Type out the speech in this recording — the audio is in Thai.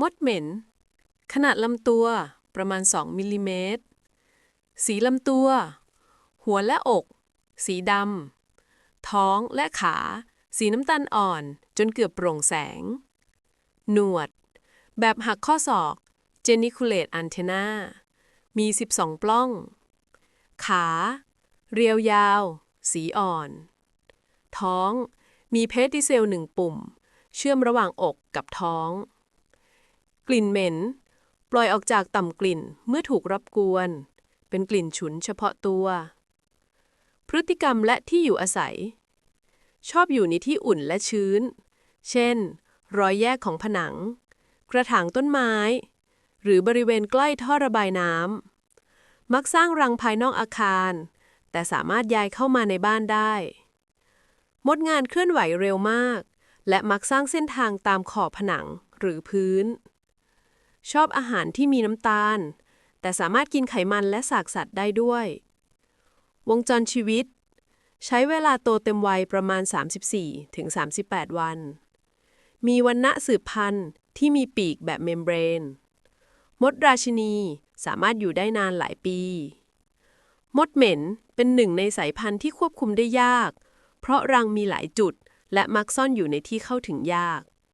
มดเหม็น ขนาดลำตัวประมาณ 2 มิลลิเมตร สีลำตัว หัวและอก สีดำ ท้องและขา สีน้ำตาลอ่อนจนเกือบโปร่งแสง หนวด แบบหักข้อศอก geniculate antenna มี 12 ปล้อง ขา เรียวยาว สีอ่อน ท้อง มีเพสติเซลหนึ่งปุ่ม เชื่อมระหว่างอกกับท้อง กลิ่นเหม็น ปล่อยออกจากต่ำกลิ่นเมื่อถูกรบกวน เป็นกลิ่นฉุนเฉพาะตัว พฤติกรรมและที่อยู่อาศัย ชอบอยู่ในที่อุ่นและชื้น เช่น รอยแยกของผนัง กระถางต้นไม้ หรือบริเวณใกล้ท่อระบายน้ำ มักสร้างรังภายนอกอาคาร แต่สามารถย้ายเข้ามาในบ้านได้ มดงานเคลื่อนไหวเร็วมากและมักสร้างเส้นทางตามขอบผนังหรือพื้น ชอบอาหารที่มีน้ำตาล แต่สามารถกินไขมันและสากสัตว์ได้ด้วย วงจรชีวิต ใช้เวลาโตเต็มวัยประมาณ 34-38ถึง38 วัน มีวันณะสืบพันธุ์ที่มีปีกแบบเมมเบรน มดราชินีสามารถอยู่ได้นานหลายปี มดเหม็นเป็นหนึ่งในสายพันธุ์ที่ควบคุมได้ยาก เพราะรังมีหลายจุดและมักซ่อนอยู่ในที่เข้าถึงยาก